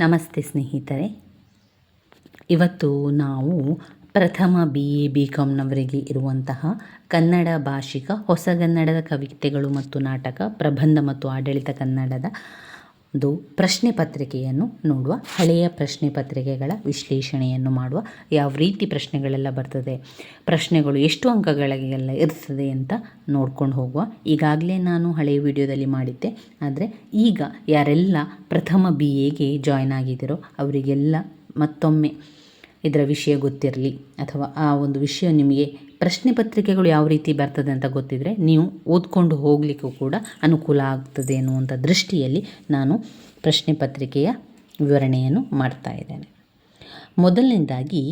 ನಮಸ್ತೆ ಸ್ನೇಹಿತರೆ. ಇವತ್ತು ನಾವು ಪ್ರಥಮ ಬಿ ಎ ಬಿ ಕಾಮ್ನವರಿಗೆ ಇರುವಂತಹ ಕನ್ನಡ ಭಾಷಿಕ ಹೊಸಗನ್ನಡದ ಕವಿತೆಗಳು ಮತ್ತು ನಾಟಕ, ಪ್ರಬಂಧ ಮತ್ತು ಆಡಳಿತ ಕನ್ನಡದ ಒಂದು ಪ್ರಶ್ನೆ ಪತ್ರಿಕೆಯನ್ನು ನೋಡುವ, ಹಳೆಯ ಪ್ರಶ್ನೆ ಪತ್ರಿಕೆಗಳ ವಿಶ್ಲೇಷಣೆಯನ್ನು ಮಾಡುವ ಯಾವ ರೀತಿ ಪ್ರಶ್ನೆಗಳೆಲ್ಲ ಬರ್ತದೆ, ಪ್ರಶ್ನೆಗಳು ಎಷ್ಟು ಅಂಕಗಳಿಗೆಲ್ಲ ಇರ್ತದೆ ಅಂತ ನೋಡ್ಕೊಂಡು ಹೋಗುವ. ಈಗಾಗಲೇ ನಾನು ಹಳೆಯ ವಿಡಿಯೋದಲ್ಲಿ ಮಾಡಿದ್ದೆ, ಆದರೆ ಈಗ ಯಾರೆಲ್ಲ ಪ್ರಥಮ ಬಿ ಎಗೆ ಜಾಯ್ನ್ ಆಗಿದ್ದೀರೋ ಅವರಿಗೆಲ್ಲ ಮತ್ತೊಮ್ಮೆ ಇದರ ವಿಷಯ ಗೊತ್ತಿರಲಿ ಅಥವಾ ಆ ಒಂದು ವಿಷಯ ನಿಮಗೆ ಪ್ರಶ್ನೆ ಪತ್ರಿಕೆಗಳು ಯಾವ ರೀತಿ ಬರ್ತದೆ ಅಂತ ಗೊತ್ತಿದ್ದರೆ ನೀವು ಓದ್ಕೊಂಡು ಹೋಗಲಿಕ್ಕೂ ಕೂಡ ಅನುಕೂಲ ಆಗ್ತದೆ ಅನ್ನುವಂಥ ದೃಷ್ಟಿಯಲ್ಲಿ ನಾನು ಪ್ರಶ್ನೆ ಪತ್ರಿಕೆಯ ವಿವರಣೆಯನ್ನು ಮಾಡ್ತಾ ಇದ್ದೇನೆ. ಮೊದಲನೇದಾಗಿ,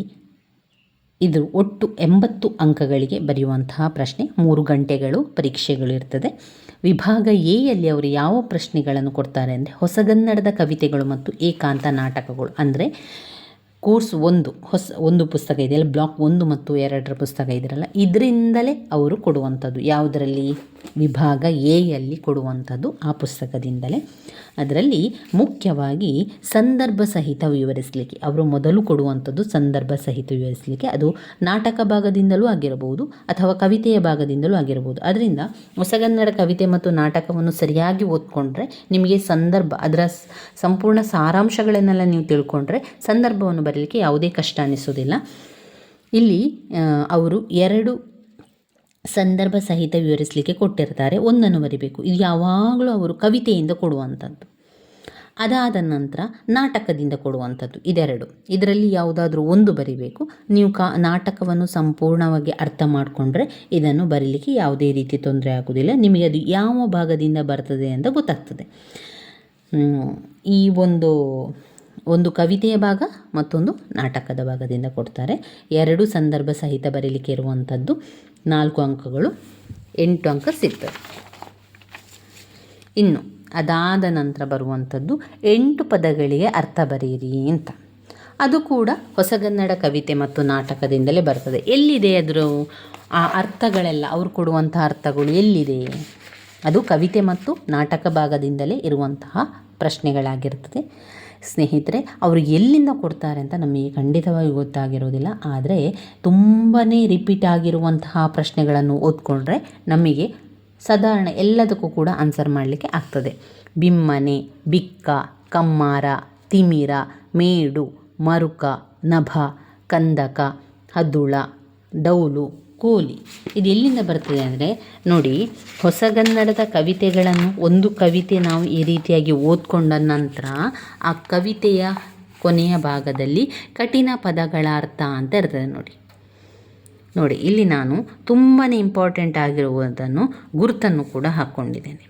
ಇದು ಒಟ್ಟು ಎಂಬತ್ತು ಅಂಕಗಳಿಗೆ ಬರೆಯುವಂತಹ ಪ್ರಶ್ನೆ. ಮೂರು ಗಂಟೆಗಳು ಪರೀಕ್ಷೆಗಳು ಇರ್ತದೆ. ವಿಭಾಗ ಎ ಅವರು ಯಾವ ಪ್ರಶ್ನೆಗಳನ್ನು ಕೊಡ್ತಾರೆ ಅಂದರೆ ಹೊಸಗನ್ನಡದ ಕವಿತೆಗಳು ಮತ್ತು ಏಕಾಂತ ನಾಟಕಗಳು. ಅಂದರೆ ಕೋರ್ಸ್ ಒಂದು, ಹೊಸ ಒಂದು ಪುಸ್ತಕ ಇದೆಯಲ್ಲ ಬ್ಲಾಕ್ ಒಂದು ಮತ್ತು ಎರಡರ ಪುಸ್ತಕ ಇದೆಯಲ್ಲ ಇದರಿಂದಲೇ ಅವರು ಕೊಡುವಂಥದ್ದು. ಯಾವುದರಲ್ಲಿ? ವಿಭಾಗ ಎ ಯಲ್ಲಿ ಕೊಡುವಂಥದ್ದು ಆ ಪುಸ್ತಕದಿಂದಲೇ. ಅದರಲ್ಲಿ ಮುಖ್ಯವಾಗಿ ಸಂದರ್ಭ ಸಹಿತ ವಿವರಿಸಲಿಕ್ಕೆ, ಅವರು ಮೊದಲು ಕೊಡುವಂಥದ್ದು ಸಂದರ್ಭ ಸಹಿತ ವಿವರಿಸಲಿಕ್ಕೆ, ಅದು ನಾಟಕ ಭಾಗದಿಂದಲೂ ಆಗಿರಬಹುದು ಅಥವಾ ಕವಿತೆಯ ಭಾಗದಿಂದಲೂ ಆಗಿರಬಹುದು. ಅದರಿಂದ ಹೊಸಗನ್ನಡ ಕವಿತೆ ಮತ್ತು ನಾಟಕವನ್ನು ಸರಿಯಾಗಿ ಓದ್ಕೊಂಡ್ರೆ ನಿಮಗೆ ಸಂದರ್ಭ, ಅದರ ಸಂಪೂರ್ಣ ಸಾರಾಂಶಗಳನ್ನೆಲ್ಲ ನೀವು ತಿಳ್ಕೊಂಡ್ರೆ ಸಂದರ್ಭವನ್ನು ಬರಲಿಕ್ಕೆ ಯಾವುದೇ ಕಷ್ಟ ಅನಿಸೋದಿಲ್ಲ. ಇಲ್ಲಿ ಅವರು ಎರಡು ಸಂದರ್ಭ ಸಹಿತ ವಿವರಿಸಲಿಕ್ಕೆ ಕೊಟ್ಟಿರ್ತಾರೆ, ಒಂದನ್ನು ಬರಿಬೇಕು. ಇದು ಯಾವಾಗಲೂ ಅವರು ಕವಿತೆಯಿಂದ ಕೊಡುವಂಥದ್ದು. ಅದಾದ ನಂತರ ನಾಟಕದಿಂದ ಕೊಡುವಂಥದ್ದು, ಇದೆರಡು. ಇದರಲ್ಲಿ ಯಾವುದಾದ್ರೂ ಒಂದು ಬರಿಬೇಕು. ನೀವು ಕಾ, ನಾಟಕವನ್ನು ಸಂಪೂರ್ಣವಾಗಿ ಅರ್ಥ ಮಾಡಿಕೊಂಡ್ರೆ ಇದನ್ನು ಬರೀಲಿಕ್ಕೆ ಯಾವುದೇ ರೀತಿ ತೊಂದರೆ ಆಗೋದಿಲ್ಲ. ನಿಮಗೆ ಅದು ಯಾವ ಭಾಗದಿಂದ ಬರ್ತದೆ ಅಂತ ಗೊತ್ತಾಗ್ತದೆ. ಈ ಒಂದು ಒಂದು ಕವಿತೆಯ ಭಾಗ ಮತ್ತೊಂದು ನಾಟಕದ ಭಾಗದಿಂದ ಕೊಡ್ತಾರೆ. ಎರಡು ಸಂದರ್ಭ ಸಹಿತ ಬರೀಲಿಕ್ಕೆ ಇರುವಂಥದ್ದು. ನಾಲ್ಕು ಅಂಕಗಳು, ಎಂಟು ಅಂಕ ಸಿಗ್ತದೆ. ಇನ್ನು, ಅದಾದ ನಂತರ ಬರುವಂಥದ್ದು ಎಂಟು ಪದಗಳಿಗೆ ಅರ್ಥ ಬರೆಯಿರಿ ಅಂತ. ಅದು ಕೂಡ ಹೊಸಗನ್ನಡ ಕವಿತೆ ಮತ್ತು ನಾಟಕದಿಂದಲೇ ಬರ್ತದೆ. ಎಲ್ಲಿದೆ ಅದರ ಆ ಅರ್ಥಗಳೆಲ್ಲ? ಅವರು ಕೊಡುವಂಥ ಅರ್ಥಗಳು ಎಲ್ಲಿದೆ? ಅದು ಕವಿತೆ ಮತ್ತು ನಾಟಕ ಭಾಗದಿಂದಲೇ ಇರುವಂತಹ ಪ್ರಶ್ನೆಗಳಾಗಿರ್ತದೆ. ಸ್ನೇಹಿತರೆ, ಅವರು ಎಲ್ಲಿಂದ ಕೊಡ್ತಾರೆ ಅಂತ ನಮಗೆ ಖಂಡಿತವಾಗಿ ಗೊತ್ತಾಗಿರೋದಿಲ್ಲ. ಆದರೆ ತುಂಬಾ ರಿಪೀಟ್ ಆಗಿರುವಂತಹ ಪ್ರಶ್ನೆಗಳನ್ನು ಓದ್ಕೊಂಡ್ರೆ ನಮಗೆ ಸಾಧಾರಣ ಎಲ್ಲದಕ್ಕೂ ಕೂಡ ಆನ್ಸರ್ ಮಾಡಲಿಕ್ಕೆ ಆಗ್ತದೆ. ಬಿಮ್ಮನೆ, ಬಿಕ್ಕ, ಕಮ್ಮಾರ, ತಿಮಿರ, ಮೇಡು, ಮರುಕ, ನಭ, ಕಂದಕ ಹದ್ದುಳ ಡೌಲು. ಕೋಲಿ. ಇದು ಎಲ್ಲಿಂದ ಬರ್ತದೆ ಅಂದರೆ ನೋಡಿ, ಹೊಸಗನ್ನಡದ ಕವಿತೆಗಳನ್ನು, ಒಂದು ಕವಿತೆ ನಾವು ಈ ರೀತಿಯಾಗಿ ಓದ್ಕೊಂಡ ನಂತರ ಆ ಕವಿತೆಯ ಕೊನೆಯ ಭಾಗದಲ್ಲಿ ಕಠಿಣ ಪದಗಳ ಅರ್ಥ ಅಂತ ಇರ್ತದೆ ನೋಡಿ. ನೋಡಿ, ಇಲ್ಲಿ ನಾನು ತುಂಬಾ ಇಂಪಾರ್ಟೆಂಟ್ ಆಗಿರುವುದನ್ನು, ಗುರುತನ್ನು ಕೂಡ ಹಾಕ್ಕೊಂಡಿದ್ದೇನೆ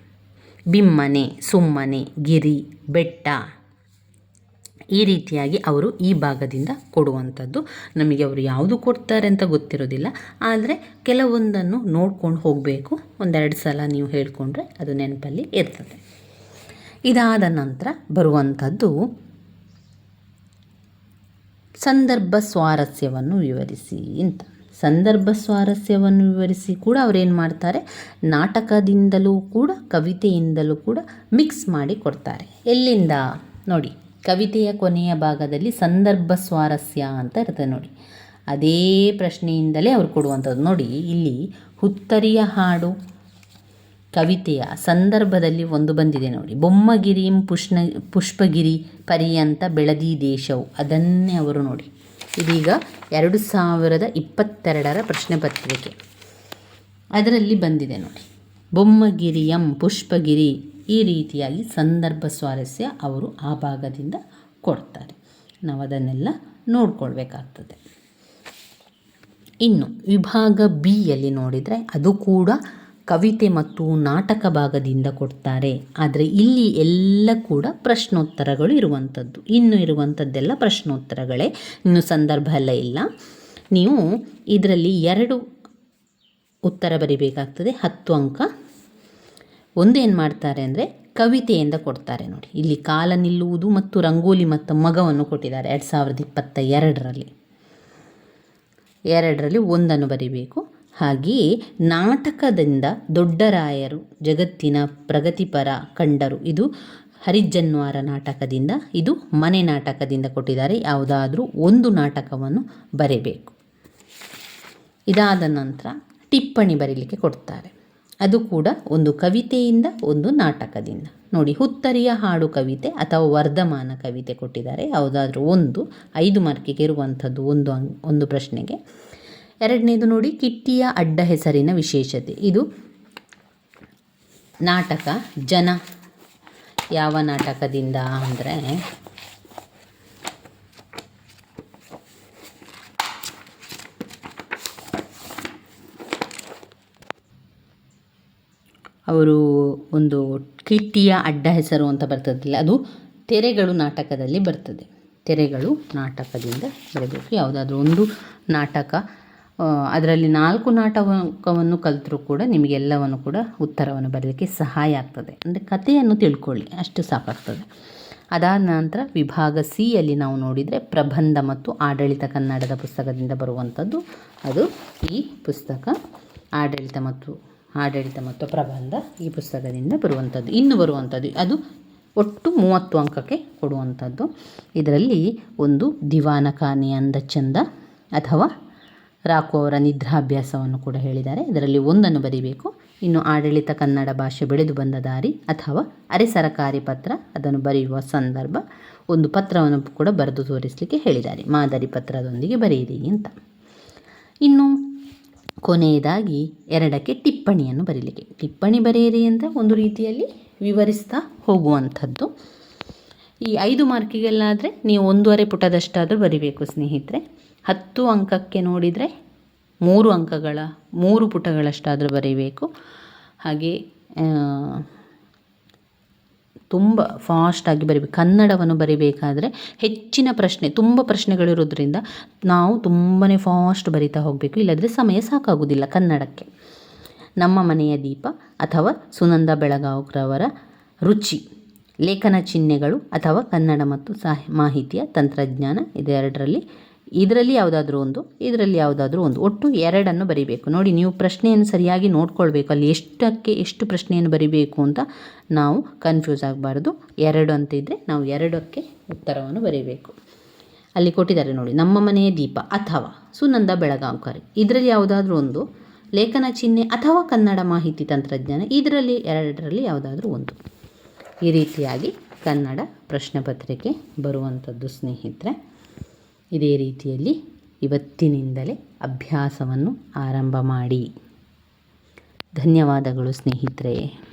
ಬಿಮ್ಮನೆ, ಸುಮ್ಮನೆ, ಗಿರಿ, ಬೆಟ್ಟ. ಈ ರೀತಿಯಾಗಿ ಅವರು ಈ ಭಾಗದಿಂದ ಕೊಡುವಂಥದ್ದು. ನಮಗೆ ಅವರು ಯಾವುದು ಕೊಡ್ತಾರೆ ಅಂತ ಗೊತ್ತಿರೋದಿಲ್ಲ. ಆದರೆ ಕೆಲವೊಂದನ್ನು ನೋಡ್ಕೊಂಡು ಹೋಗಬೇಕು. ಒಂದೆರಡು ಸಲ ನೀವು ಹೇಳಿಕೊಂಡ್ರೆ ಅದು ನೆನಪಲ್ಲಿ ಇರ್ತದೆ. ಇದಾದ ನಂತರ ಬರುವಂಥದ್ದು ಸಂದರ್ಭ ಸ್ವಾರಸ್ಯವನ್ನು ವಿವರಿಸಿ ಅಂತ. ಸಂದರ್ಭ ಸ್ವಾರಸ್ಯವನ್ನು ವಿವರಿಸಿ ಕೂಡ ಅವರೇನು ಮಾಡ್ತಾರೆ? ನಾಟಕದಿಂದಲೂ ಕೂಡ, ಕವಿತೆಯಿಂದಲೂ ಕೂಡ ಮಿಕ್ಸ್ ಮಾಡಿ ಕೊಡ್ತಾರೆ. ಎಲ್ಲಿಂದ? ನೋಡಿ. ಕವಿತೆಯ ಕೊನೆಯ ಭಾಗದಲ್ಲಿ ಸಂದರ್ಭ ಸ್ವಾರಸ್ಯ ಅಂತ ಇರುತ್ತೆ ನೋಡಿ. ಅದೇ ಪ್ರಶ್ನೆಯಿಂದಲೇ ಅವ್ರು ಕೊಡುವಂಥದ್ದು ನೋಡಿ. ಇಲ್ಲಿ ಹುತ್ತರಿಯ ಹಾಡು ಕವಿತೆಯ ಸಂದರ್ಭದಲ್ಲಿ ಒಂದು ಬಂದಿದೆ ನೋಡಿ. ಬೊಮ್ಮಗಿರಿಂ ಪುಷ್ಣ ಪುಷ್ಪಗಿರಿ ಪರ್ಯಂತ ಬೆಳದಿ ದೇಶವು. ಅದನ್ನೇ ಅವರು ನೋಡಿ. ಇದೀಗ ಎರಡು ಸಾವಿರದ ಇಪ್ಪತ್ತೆರಡರ ಪ್ರಶ್ನೆ ಪತ್ರಿಕೆ. ಅದರಲ್ಲಿ ಬಂದಿದೆ ನೋಡಿ. ಬೊಮ್ಮಗಿರಿಯಂ ಪುಷ್ಪಗಿರಿ ಈ ರೀತಿಯಾಗಿ ಸಂದರ್ಭ ಸ್ವಾರಸ್ಯ ಅವರು ಆ ಭಾಗದಿಂದ ಕೊಡ್ತಾರೆ. ನಾವು ಅದನ್ನೆಲ್ಲ ನೋಡ್ಕೊಳ್ಬೇಕಾಗ್ತದೆ. ಇನ್ನು ವಿಭಾಗ ಬಿ ಯಲ್ಲಿ ನೋಡಿದರೆ ಅದು ಕೂಡ ಕವಿತೆ ಮತ್ತು ನಾಟಕ ಭಾಗದಿಂದ ಕೊಡ್ತಾರೆ. ಆದರೆ ಇಲ್ಲಿ ಎಲ್ಲ ಕೂಡ ಪ್ರಶ್ನೋತ್ತರಗಳು ಇರುವಂಥದ್ದು ಇನ್ನು ಇರುವಂಥದ್ದೆಲ್ಲ ಪ್ರಶ್ನೋತ್ತರಗಳೇ. ಇನ್ನು ಸಂದರ್ಭ ಎಲ್ಲ ಇಲ್ಲ. ನೀವು ಇದರಲ್ಲಿ ಎರಡು ಉತ್ತರ ಬರಿಬೇಕಾಗ್ತದೆ. ಹತ್ತು ಅಂಕ ಒಂದೇನು ಮಾಡ್ತಾರೆ ಅಂದರೆ ಕವಿತೆಯಿಂದ ಕೊಡ್ತಾರೆ ನೋಡಿ. ಇಲ್ಲಿ ಕಾಲ ನಿಲ್ಲುವುದು ಮತ್ತು ರಂಗೋಲಿ ಮತ್ತು ಮಗವನ್ನು ಕೊಟ್ಟಿದ್ದಾರೆ ಎರಡು ಸಾವಿರದ ಇಪ್ಪತ್ತ ಎರಡರಲ್ಲಿ ಎರಡರಲ್ಲಿ ಒಂದನ್ನು ಬರಿಬೇಕು. ಹಾಗೆಯೇ ನಾಟಕದಿಂದ ದೊಡ್ಡರಾಯರು ಜಗತ್ತಿನ ಪ್ರಗತಿಪರ ಕಂಡರು, ಇದು ಹರಿಜನ್ವಾರ ನಾಟಕದಿಂದ, ಇದು ಮನೆ ನಾಟಕದಿಂದ ಕೊಟ್ಟಿದ್ದಾರೆ. ಯಾವುದಾದ್ರೂ ಒಂದು ನಾಟಕವನ್ನು ಬರೆಯಬೇಕು ಇದಾದ ನಂತರ ಟಿಪ್ಪಣಿ ಬರೀಲಿಕ್ಕೆ ಕೊಡ್ತಾರೆ. ಅದು ಕೂಡ ಒಂದು ಕವಿತೆಯಿಂದ, ಒಂದು ನಾಟಕದಿಂದ. ನೋಡಿ, ಹುತ್ತರಿಯ ಹಾಡು ಕವಿತೆ ಅಥವಾ ವರ್ಧಮಾನ ಕವಿತೆ ಕೊಟ್ಟಿದ್ದಾರೆ. ಯಾವುದಾದ್ರೂ ಒಂದು, ಐದು ಮಾರ್ಕಿಗೆ ಇರುವಂಥದ್ದು ಒಂದು ಅಂಗ್, ಒಂದು ಪ್ರಶ್ನೆಗೆ. ಎರಡನೇದು ನೋಡಿ, ಕಿಟ್ಟಿಯ ಅಡ್ಡ ಹೆಸರಿನ ವಿಶೇಷತೆ. ಇದು ನಾಟಕ, ಜನ. ಯಾವ ನಾಟಕದಿಂದ ಅಂದರೆ ಅವರು ಒಂದು ಕಿಟ್ಟಿಯ ಅಡ್ಡ ಹೆಸರು ಅಂತ ಬರ್ತದಿಲ್ಲ, ಅದು ತೆರೆಗಳು ನಾಟಕದಲ್ಲಿ ಬರ್ತದೆ. ತೆರೆಗಳು ನಾಟಕದಿಂದ ಬರಬೇಕು. ಯಾವುದಾದ್ರೂ ಒಂದು ನಾಟಕ ಅದರಲ್ಲಿ ನಾಲ್ಕು ನಾಟಕವನ್ನು ಕಲಿತರೂ ಕೂಡ ನಿಮಗೆಲ್ಲವನ್ನು ಕೂಡ ಉತ್ತರವನ್ನು ಬರಲಿಕ್ಕೆ ಸಹಾಯ ಆಗ್ತದೆ. ಅಂದರೆ ಕಥೆಯನ್ನು ತಿಳ್ಕೊಳ್ಳಿ, ಅಷ್ಟು ಸಾಕಾಗ್ತದೆ. ಅದಾದ ನಂತರ ವಿಭಾಗ ಸಿ ಯಲ್ಲಿ ನಾವು ನೋಡಿದರೆ ಪ್ರಬಂಧ ಮತ್ತು ಆಡಳಿತ ಕನ್ನಡದ ಪುಸ್ತಕದಿಂದ ಬರುವಂಥದ್ದು. ಅದು ಈ ಪುಸ್ತಕ ಆಡಳಿತ ಮತ್ತು ಆಡಳಿತ ಮತ್ತು ಪ್ರಬಂಧ ಈ ಪುಸ್ತಕದಿಂದ ಬರುವಂಥದ್ದು, ಇನ್ನು ಬರುವಂಥದ್ದು. ಅದು ಒಟ್ಟು ಮೂವತ್ತು ಅಂಕಕ್ಕೆ ಕೊಡುವಂಥದ್ದು. ಇದರಲ್ಲಿ ಒಂದು ದಿವಾನ ಖಾನೆ ಅಂದ ಚಂದ ಅಥವಾ ರಾಕು ಅವರ ನಿದ್ರಾಭ್ಯಾಸವನ್ನು ಕೂಡ ಹೇಳಿದ್ದಾರೆ. ಇದರಲ್ಲಿ ಒಂದನ್ನು ಬರೀಬೇಕು. ಇನ್ನು ಆಡಳಿತ ಕನ್ನಡ ಭಾಷೆ ಬೆಳೆದು ಬಂದ ದಾರಿ ಅಥವಾ ಅರೆ ಸರಕಾರಿ ಪತ್ರ, ಅದನ್ನು ಬರೆಯುವ ಸಂದರ್ಭ, ಒಂದು ಪತ್ರವನ್ನು ಕೂಡ ಬರೆದು ತೋರಿಸಲಿಕ್ಕೆ ಹೇಳಿದ್ದಾರೆ. ಮಾದರಿ ಪತ್ರದೊಂದಿಗೆ ಬರೆಯಿರಿ ಅಂತ. ಇನ್ನು ಕೊನೆಯದಾಗಿ ಎರಡಕ್ಕೆ ಟಿಪ್ಪಣಿಯನ್ನು ಬರೀಲಿಕ್ಕೆ. ಟಿಪ್ಪಣಿ ಬರೆಯಿರಿ ಅಂದರೆ ಒಂದು ರೀತಿಯಲ್ಲಿ ವಿವರಿಸ್ತಾ ಹೋಗುವಂಥದ್ದು. ಈ ಐದು ಮಾರ್ಕಿಗೆಲ್ಲಾದರೆ ನೀವು ಒಂದೂವರೆ ಪುಟದಷ್ಟಾದರೂ ಬರಿಬೇಕು ಸ್ನೇಹಿತರೆ. ಹತ್ತು ಅಂಕಕ್ಕೆ ನೋಡಿದರೆ ಮೂರು ಅಂಕಗಳ, ಮೂರು ಪುಟಗಳಷ್ಟಾದರೂ ಬರೀಬೇಕು. ಹಾಗೆ ತುಂಬ ಫಾಸ್ಟಾಗಿ ಬರಿಬೇಕು. ಕನ್ನಡವನ್ನು ಬರಿಬೇಕಾದರೆ ಹೆಚ್ಚಿನ ಪ್ರಶ್ನೆ, ತುಂಬ ಪ್ರಶ್ನೆಗಳಿರೋದ್ರಿಂದ ನಾವು ತುಂಬಾ ಫಾಸ್ಟ್ ಬರಿತಾ ಹೋಗಬೇಕು. ಇಲ್ಲದ್ರೆ ಸಮಯ ಸಾಕಾಗುವುದಿಲ್ಲ ಕನ್ನಡಕ್ಕೆ. ನಮ್ಮ ಮನೆಯ ದೀಪ ಅಥವಾ ಸುನಂದ ಬೆಳಗಾವ್ರವರ ರುಚಿ, ಲೇಖನ ಚಿಹ್ನೆಗಳು ಅಥವಾ ಕನ್ನಡ ಮತ್ತು ಸಾಹಿ, ಮಾಹಿತಿಯ ತಂತ್ರಜ್ಞಾನ ಇದೆರಡರಲ್ಲಿ ಇದರಲ್ಲಿ ಯಾವುದಾದ್ರೂ ಒಂದು, ಇದರಲ್ಲಿ ಯಾವುದಾದ್ರೂ ಒಂದು. ಒಟ್ಟು ಎರಡನ್ನು ಬರಿಬೇಕು. ನೋಡಿ, ನೀವು ಪ್ರಶ್ನೆಯನ್ನು ಸರಿಯಾಗಿ ನೋಡ್ಕೊಳ್ಬೇಕು. ಅಲ್ಲಿ ಎಷ್ಟಕ್ಕೆ ಎಷ್ಟು ಪ್ರಶ್ನೆಯನ್ನು ಬರಿಬೇಕು ಅಂತ ನಾವು ಕನ್ಫ್ಯೂಸ್ ಆಗಬಾರ್ದು. ಎರಡು ಅಂತ ಇದ್ದರೆ ನಾವು ಎರಡಕ್ಕೆ ಉತ್ತರವನ್ನು ಬರೀಬೇಕು. ಅಲ್ಲಿ ಕೊಟ್ಟಿದ್ದಾರೆ ನೋಡಿ, ನಮ್ಮ ಮನೆಯ ದೀಪ ಅಥವಾ ಸುನಂದ ಬೆಳಗಾಂಕರ್ ಇದರಲ್ಲಿ ಯಾವುದಾದ್ರೂ ಒಂದು, ಲೇಖನ ಚಿಹ್ನೆ ಅಥವಾ ಕನ್ನಡ ಮಾಹಿತಿ ತಂತ್ರಜ್ಞಾನ. ಇದರಲ್ಲಿ ಎರಡರಲ್ಲಿ ಯಾವುದಾದ್ರೂ ಒಂದು. ಈ ರೀತಿಯಾಗಿ ಕನ್ನಡ ಪ್ರಶ್ನೆ ಪತ್ರಿಕೆ ಬರುವಂಥದ್ದು ಸ್ನೇಹಿತರೆ. ಇದೇ ರೀತಿಯಲ್ಲಿ ಇವತ್ತಿನಿಂದಲೇ ಅಭ್ಯಾಸವನ್ನು ಆರಂಭ ಮಾಡಿ. ಧನ್ಯವಾದಗಳು ಸ್ನೇಹಿತರೆ.